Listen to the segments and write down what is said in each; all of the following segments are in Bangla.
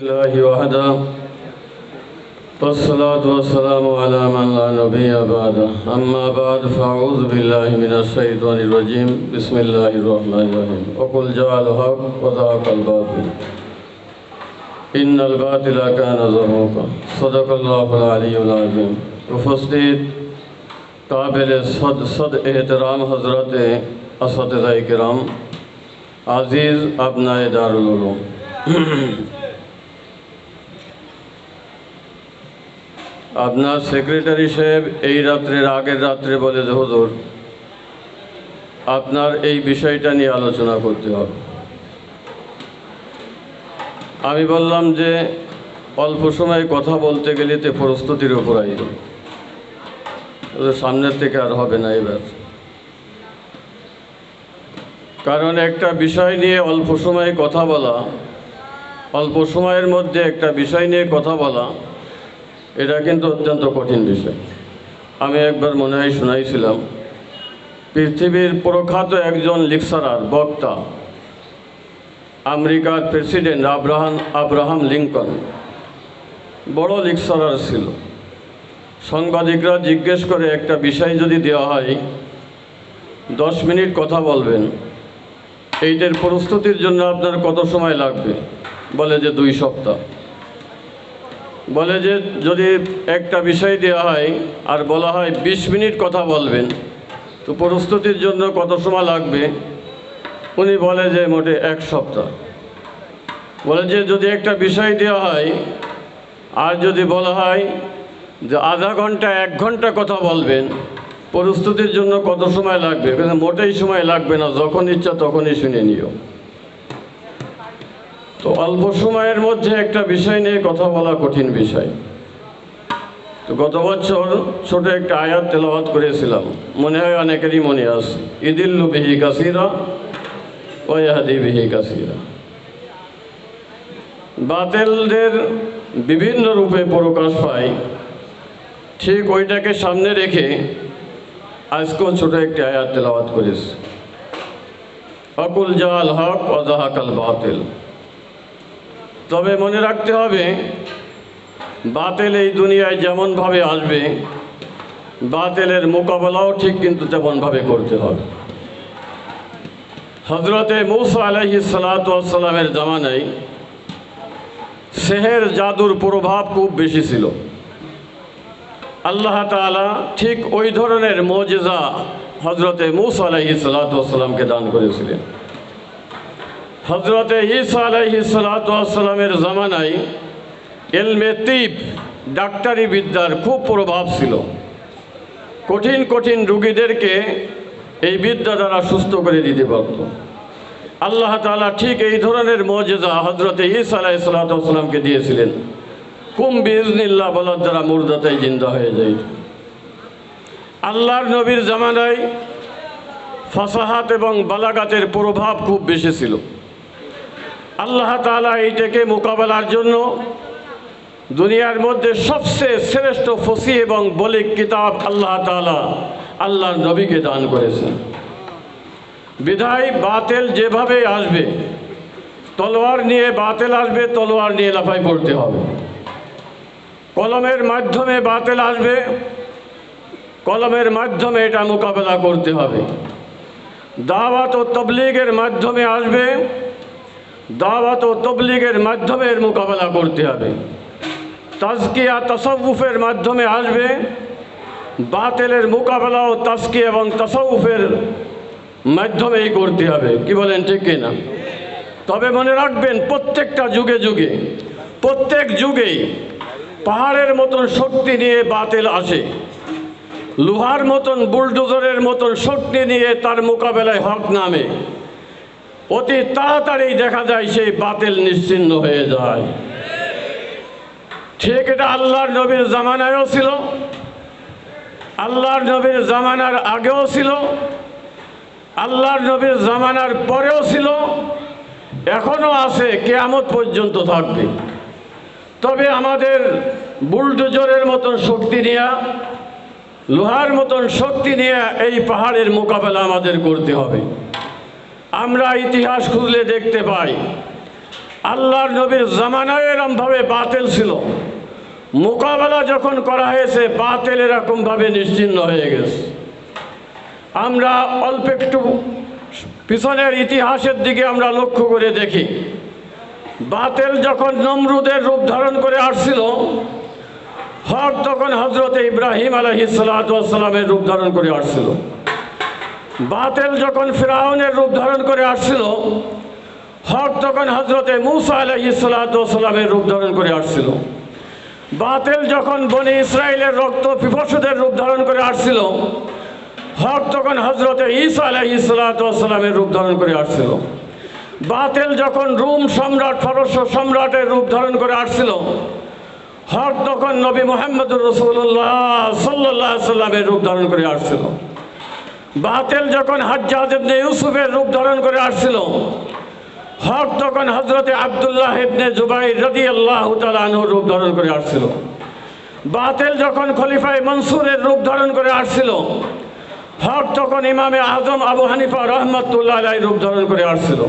اللہ وحدہ والصلاة والسلام على من لا نبی بعد. اما بعد فاعوذ باللہ من الشیطان الرجیم بسم اللہ الرحمن الرحیم وقل جاء الحق وذاق الباطل. ان الباطل كان زهوقا. صدق اللہ العلی العظیم مفسد قابل صد صد احترام حضرت اساتذہ کرام. عزیز ابناء دارالعلوم. আপনার সেক্রেটারি সাহেব এই রাত্রের আগের রাত্রে বলে যে, হুজুর, আপনার এই বিষয়টা নিয়ে আলোচনা করতে হবে। আমি বললাম যে, অল্প সময় কথা বলতে গেলে তে প্রস্তুতির উপর আইল সামনের থেকে আর হবে না এবার। কারণ একটা বিষয় নিয়ে অল্প সময়ে কথা বলা, অল্প সময়ের মধ্যে একটা বিষয় নিয়ে কথা বলা এটা কিন্তু অত্যন্ত কঠিন বিষয়। আমি একবার মনে হয় শোনাইছিলাম, পৃথিবীর প্রখ্যাত একজন লেকচারার, বক্তা, আমেরিকার প্রেসিডেন্ট আব্রাহাম আব্রাহাম লিঙ্কন। বড় লেকচারার ছিল। সাংবাদিকরা জিজ্ঞেস করে, একটা বিষয় যদি দেওয়া হয়, দশ মিনিট কথা বলবেন। এইটার প্রস্তুতির জন্য আপনার কত সময় লাগবে? বলে যে, দুই সপ্তাহ। বলে যে যদি একটা বিষয় দেওয়া হয় আর বলা হয় বিশ মিনিট কথা বলবেন, তো প্রস্তুতির জন্য কত সময় লাগবে? উনি বলে যে মোটে এক সপ্তাহ। বলে যে যদি একটা বিষয় দেওয়া হয় আর যদি বলা হয় যে আধা ঘণ্টা, এক ঘণ্টা কথা বলবেন, প্রস্তুতির জন্য কত সময় লাগবে? মোটেই সময় লাগবে না, যখন ইচ্ছা তখনই শুনে নিও। তো অল্প সময়ের মধ্যে একটা বিষয় নিয়ে কথা বলা কঠিন বিষয়। তো গত বছর ছোট একটা আয়াত তেলাওয়াত করেছিলাম। মনে হয় অনেকেরই মনে আছে, ইদিল্লু বিহি কাসিরা ওয়াহাদি বিহি কাসিরা। বাতেলদের বিভিন্ন রূপে প্রকাশ পায়। ঠিক ওইটাকে সামনে রেখে আজকেও ছোট একটি আয়াত তেলাওয়াত করেছে। অকুল জাল হক, অজাহাকাল বাতিল। তবে মনে রাখতে হবে, বাতেল এই দুনিয়ায় যেমনভাবে আসবে, বাতেলের মোকাবেলাও ঠিক কিন্তু তেমনভাবে করতে হবে। হজরতে মৌসা আলহি সালাতামের জামানায় সেহের জাদুর প্রভাব খুব বেশি ছিল। আল্লাহ তালা ঠিক ওই ধরনের মজেজা হজরতে মৌসা আলহি সালাতামকে দান করেছিলেন। হজরতে আলাইহি সালাতামের জামানায় এলমে তিব, ডাক্তারি বিদ্যার খুব প্রভাব ছিল। কঠিন কঠিন রুগীদেরকে এই বিদ্যা দ্বারা সুস্থ করে দিতে পারত। আল্লাহ তালা ঠিক এই ধরনের মজেজা হজরতে ঈসা আলাহি সাল্লাতামকে দিয়েছিলেন। কুম বিজনিল্লা বলার দ্বারা মুর্দাতাই জিন্দা হয়ে যায়। আল্লাহর নবীর জামানায় ফাসাহাত এবং বালাগাতের প্রভাব খুব বেশি ছিল। আল্লাহ তালা এইটাকে মোকাবেলার জন্য দুনিয়ার মধ্যে সবচেয়ে শ্রেষ্ঠ ফসি এবং বলিক কিতাব আল্লাহ তালা আল্লাহর নবীকে দান করেছেন। বিধায় বাতেল যেভাবে আসবে, তলোয়ার নিয়ে বাতেল আসবে, তলোয়ার নিয়ে লাফাই পড়তে হবে। কলমের মাধ্যমে বাতেল আসবে, কলমের মাধ্যমে এটা মোকাবেলা করতে হবে। দাওয়াত ও তবলিগের মাধ্যমে আসবে দাওয়াত ও তবলিগের মাধ্যমে এর মোকাবেলা করতে হবে। তাজকিয়া তসউফের মাধ্যমে আসবে। বাতেলের মোকাবেলা ও তাজকি এবং তসউফের মাধ্যমেই করতে হবে। কি বলেন, ঠিক কিনা তবে মনে রাখবেন, প্রত্যেকটা যুগে যুগে, প্রত্যেক যুগেই পাহাড়ের মতন শক্তি নিয়ে বাতেল আসে লোহার মতন বুলডোজারের মতন শক্তি নিয়ে তার মোকাবেলায় হক নামে। অতি তাড়াতাড়ি দেখা যায় সেই বাতিল নিশ্চিন্ন হয়ে যায়। ঠিক এটা আল্লাহর নবীর জামানায়ও ছিল, আল্লাহর নবীর জামানার আগেও ছিল, আল্লাহর নবীর জামানার পরেও ছিল এখনও আছে, কেয়ামত পর্যন্ত থাকবে। তবে আমাদের বুলডোজরের মতন শক্তি নিয়ে, লোহার মতন শক্তি নিয়ে এই পাহাড়ের মোকাবেলা আমাদের করতে হবে। আমরা ইতিহাস খুঁজলে দেখতে পাই, আল্লাহর নবীর জামানায় এরমভাবে বাতিল ছিল। মোকাবেলা যখন করা হয়েছে, বাতিল এরকমভাবে নিশ্চিন্ন হয়ে গেছে। আমরা অল্প একটু পিছনের ইতিহাসের দিকে আমরা লক্ষ্য করে দেখি। বাতেল যখন নমরুদের রূপ ধারণ করে আসছিল, হক তখন হজরত ইব্রাহিম আলহিসাল্লামের রূপ ধারণ করে আসছিল। বাতেল যখন ফিরাউনের রূপ ধারণ করে আসছিল, হক তখন হজরতে মুসা আলহিসাল্লামের রূপ ধারণ করে আসছিল। বাতেল যখন বনে ইসরায়েলের রক্ত পিপাসুদের রূপ ধারণ করে আসছিল, হক তখন হজরতে ঈসা আলাইসালামের রূপ ধারণ করে আসছিল। বাতেল যখন রুম সম্রাট ফরস্য সম্রাটের রূপ ধারণ করে আসছিল, হক তখন নবী মোহাম্মদুর রসুল্লাহ সাল্লাহ সাল্লামের রূপ ধারণ করে আসছিল। বাতেল যখন হাজ্জাদ ইবনে ইউসুফের রূপ ধারণ করে আসছিল, হক তখন হজরতে আবদুল্লাহ ইবনে জুবাইর রদি আল্লাহ তালুর রূপ ধারণ করে আসছিল। বাতেল যখন খলিফায় মনসুরের রূপ ধারণ করে আসছিল, হক তখন ইমামে আজম আবু হানিফা রহমতুল্লাহ আলাই রূপ ধারণ করে আসছিল।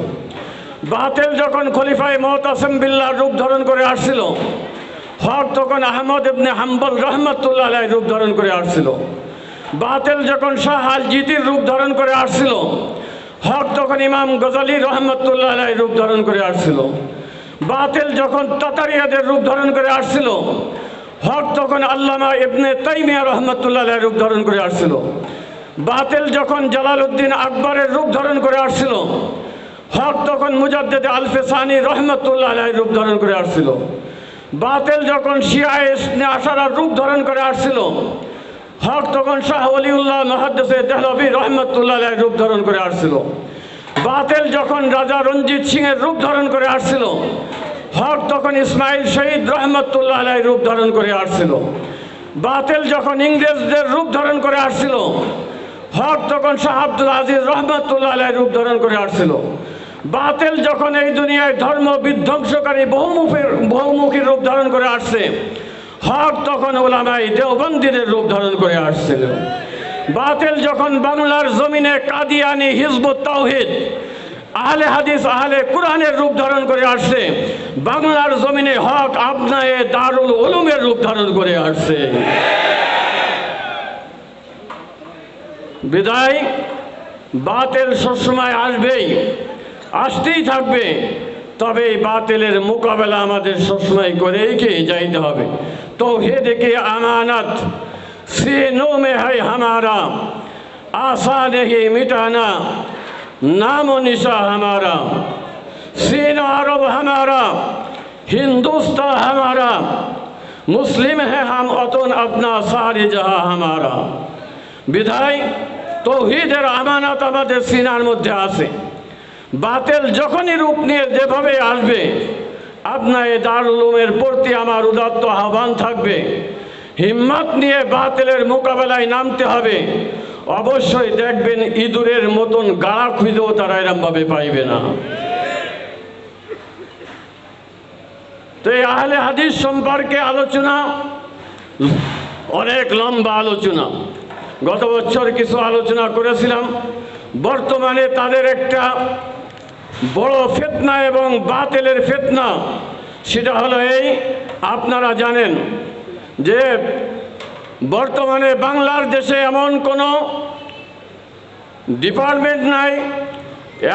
বাতেল যখন খলিফায় মোহতাসম বিল্লার রূপ ধারণ করে আসছিল, হক তখন আহমদ ইবনে হাম্বল রহমতুল্লাহ আলাই রূপ ধারণ করে আসছিল। বাতেল যখন শাহ আল জিতির রূপ ধারণ করে আসছিল, হক তখন ইমাম গজালি রহমতুল্লাহ রূপ ধারণ করে আসছিল। বাতেল যখন তাতারিয়াদের রূপ ধারণ করে আসছিল, হক তখন আল্লামা ইবনে তাইমিয়া রহমতুল্লাহ রূপ ধারণ করে আসছিল। বাতিল যখন জালালউদ্দিন আকবরের রূপ ধারণ করে আসছিল, হক তখন মুজাদ্দেদ আলফে সানি রহমতুল্লাহ রূপ ধারণ করে আসছিল। বাতিল যখন শিয়ায় আশারার রূপ ধারণ করে আসছিল হক তখন শাহ অলিউল্লাহ মহাদ্দেসে দেহলবী রহমতুল্লাহ রূপ ধারণ করে আসছিল। বাতেল যখন রাজা রঞ্জিত সিংয়ের রূপ ধারণ করে আসছিল, হক তখন ইসমাইল শহীদ রহমতুল্লাহ রূপ ধারণ করে আসছিল। বাতেল যখন ইংরেজদের রূপ ধারণ করে আসছিল, হক তখন শাহ আব্দুল আজিজ রহমতুল্লাহ রূপ ধারণ করে আসছিল। বাতেল যখন এই দুনিয়ায় ধর্ম বিধ্বংসকারী বহুমুখী বহুমুখী রূপ ধারণ করে আসছে হক তখন ওলামাই দেওবন্দিদের রূপ ধারণ করে আসছিল। বাতিল যখন বাংলার জমিনে কাদিয়ানি, হিজবুত তাওহিদ, আহলে হাদিস, আহলে কোরআনের রূপ ধারণ করে আসছে, বাংলার জমিনে হক আপনায়ে দারুল উলুমের রূপ ধারণ করে আসছে। বিদায়, বাতেল সবসময় আসবেই, আসতেই থাকবে। তবে এই বাতিলের মোকাবেলা আমাদের সবসময় করেই কে যাইতে হবে তো হে দেখে আমানত सीनों में है हमारा आशा नहीं मिटाना नाम निशा हमारा सीन अरब हमारा हिंदुस्तान हमारा मुस्लिम है हम अतन अपना सारी जहां हमारा বিধায় তৌহিদের আমানত আমাদের সিনার মধ্যে আছে বাতেল যখনই রূপ নিয়ে যেভাবে আসবে, আপনার এই দারুলুমের প্রতি আমার উদাত্ত আহ্বান থাকবে। হিম্মত নিয়ে বাতেলের মোকাবেলায় নামতে হবে। অবশ্যই দেখবেন ইঁদুরের মতন গাড়া খুঁজেও তারা এরমভাবে পাইবে না। তো এই আহলে হাদিস সম্পর্কে আলোচনা, অনেক লম্বা আলোচনা। গত বছর কিছু আলোচনা করেছিলাম। বর্তমানে তাদের একটা বড় ফেতনা এবং বাতেলের ফেতনা, সেটা হলো এই, আপনারা জানেন যে বর্তমানে বাংলার দেশে এমন কোনো ডিপার্টমেন্ট নাই,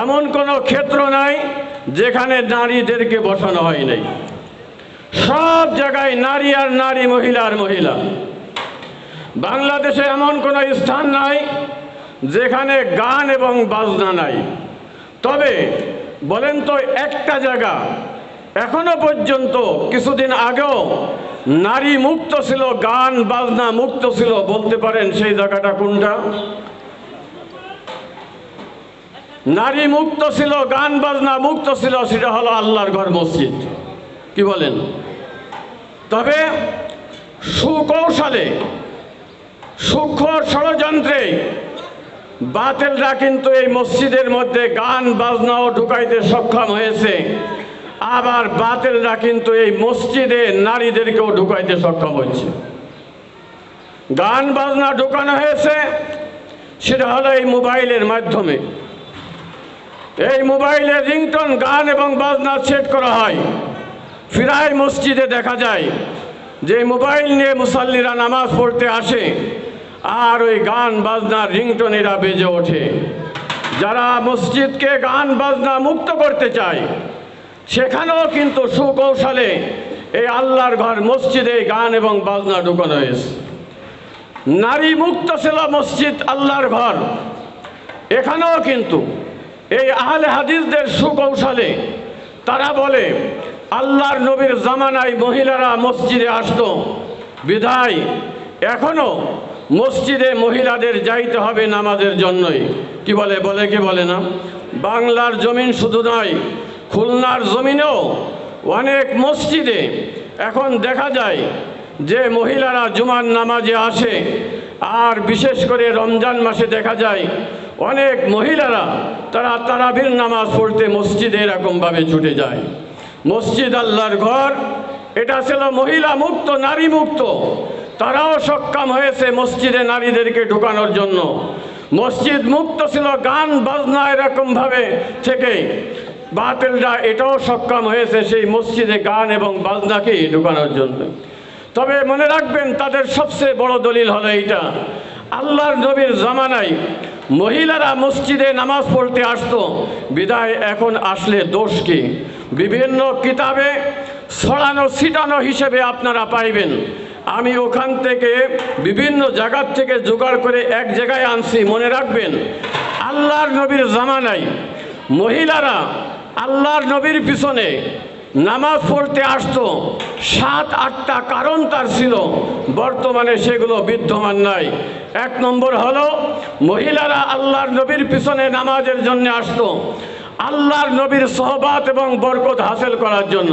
এমন কোনো ক্ষেত্র নাই যেখানে নারীদেরকে বসানো হয় নাই। সব জায়গায় নারী আর নারী, মহিলা আর মহিলা। বাংলাদেশে এমন কোনো স্থান নাই যেখানে গান এবং বাজনা নাই। তবে বলেন তো একটা জায়গা, এখনও পর্যন্ত, কিছুদিন আগেও নারী মুক্ত ছিল, গান, বাজনা মুক্ত ছিল, বলতে পারেন সেই জায়গাটা কোনটা? নারী মুক্ত ছিল, গান, বাজনা মুক্ত ছিল, সেটা হলো আল্লাহর ঘর মসজিদ। কি বলেন? তবে সুকৌশলে সূক্ষ্ম ষড়যন্ত্রে বাতেলরা কিন্তু এই মসজিদের মধ্যে গান বাজনাও ঢুকাইতে সক্ষম হয়েছে। আবার বাতেলরা কিন্তু এই মসজিদে নারীদেরকেও ঢুকাইতে সক্ষম হয়েছে। গান, বাজনা ঢুকানো হয়েছে, সেটা হলো এই মোবাইলের মাধ্যমে। এই মোবাইলে রিংটন, গান এবং বাজনা সেট করা হয়। ফিরাই মসজিদে দেখা যায় যে মোবাইল নিয়ে মুসাল্লিরা নামাজ পড়তে আসে। আর ওই গান বাজনা রিংটনেরা বেজে ওঠে। যারা মসজিদকে গান বাজনা মুক্ত করতে চায়, সেখানেও কিন্তু সুকৌশলে এই আল্লাহর ঘর মসজিদে গান এবং বাজনা ঢুকানো হয়েছে। নারী মুক্ত ছিল মসজিদ আল্লাহর ঘর। এখানেও কিন্তু এই আহলে হাদিসদের সুকৌশলে তারা বলে, আল্লাহর নবীর জামানায় মহিলারা মসজিদে আসতো, বিধায় এখনও মসজিদে মহিলাদের যাইতে হবে নামাজের জন্যই। কি বলে? বলে কি বলে না? বাংলার জমিন শুধু নয়, খুলনার জমিনেও অনেক মসজিদে এখন দেখা যায় যে মহিলারা জুমার নামাজে আসে, আর বিশেষ করে রমজান মাসে দেখা যায় অনেক মহিলারা তারা তারাবির নামাজ পড়তে মসজিদে এরকমভাবে ছুটে যায়। মসজিদ আল্লাহর ঘর, এটা ছিল মহিলা মুক্ত নারী মুক্ত তারাও সক্ষম হয়েছে মসজিদে নারীদেরকে ঢুকানোর জন্য। মসজিদ মুক্ত ছিল গান, বাজনা এরকমভাবে থেকে। বাতিলরা এটাও সক্ষম হয়েছে সেই মসজিদে গান এবং বাজনাকে ঢুকানোর জন্য। তবে মনে রাখবেন তাদের সবচেয়ে বড় দলিল হলো এইটা। আল্লাহর নবীর জামানায় মহিলারা মসজিদে নামাজ পড়তে আসতো। বিদায় এখন আসলে দোষ কি? বিভিন্ন কিতাবে ছড়ানো, ছিটানো হিসেবে আপনারা পাইবেন। আমি ওখান থেকে বিভিন্ন জায়গার থেকে জোগাড় করে এক জায়গায় আনছি, মনে রাখবেন। আল্লাহর নবীর জামানায় মহিলারা আল্লাহর নবীর পিছনে নামাজ পড়তে আসতো। সাত, আটটা কারণ তার ছিল। বর্তমানে সেগুলো বিদ্যমান নাই। এক নম্বর হলো, মহিলারা আল্লাহর নবীর পিছনে নামাজের জন্য আসতো। আল্লাহর নবীর সহবাত এবং বরকত হাসিল করার জন্য।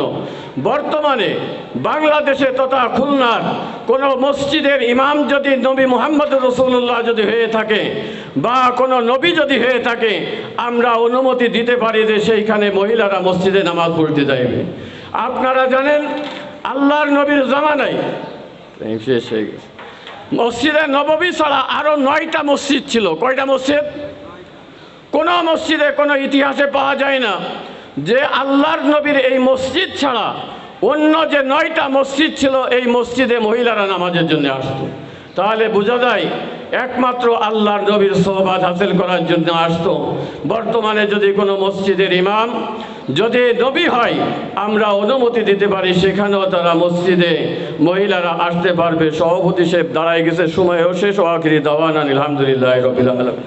বর্তমানে বাংলাদেশে তথা খুলনার কোনো মসজিদের ইমাম যদি নবী মোহাম্মদ রসুল্লাহ যদি হয়ে থাকে বা কোনো নবী যদি হয়ে থাকে, আমরা অনুমতি দিতে পারি যে সেইখানে মহিলারা মসজিদে নামাজ পড়তে যাইবে। আপনারা জানেন, আল্লাহর নবীর জামানাই শেষ হয়ে গেছে। মসজিদে নববী ছাড়া আরও নয়টা মসজিদ ছিল। কয়টা মসজিদ? কোনো মসজিদে, কোনো ইতিহাসে পাওয়া যায় না যে আল্লাহর নবীর এই মসজিদ ছাড়া অন্য যে নয়টা মসজিদ ছিল, এই মসজিদে মহিলারা নামাজের জন্য আসতো। তাহলে বোঝা যায় একমাত্র আল্লাহর নবীর সোহবাদ হাসিল করার জন্য আসতো। বর্তমানে যদি কোনো মসজিদের ইমাম যদি নবী হয়, আমরা অনুমতি দিতে পারি, সেখানেও তারা মসজিদে মহিলারা আসতে পারবে। সভাপতি সাহেব দাঁড়ায় গেছে সময়ও শেষ ও দাওয়ান আলহামদুলিল্লাহ রবিল আলম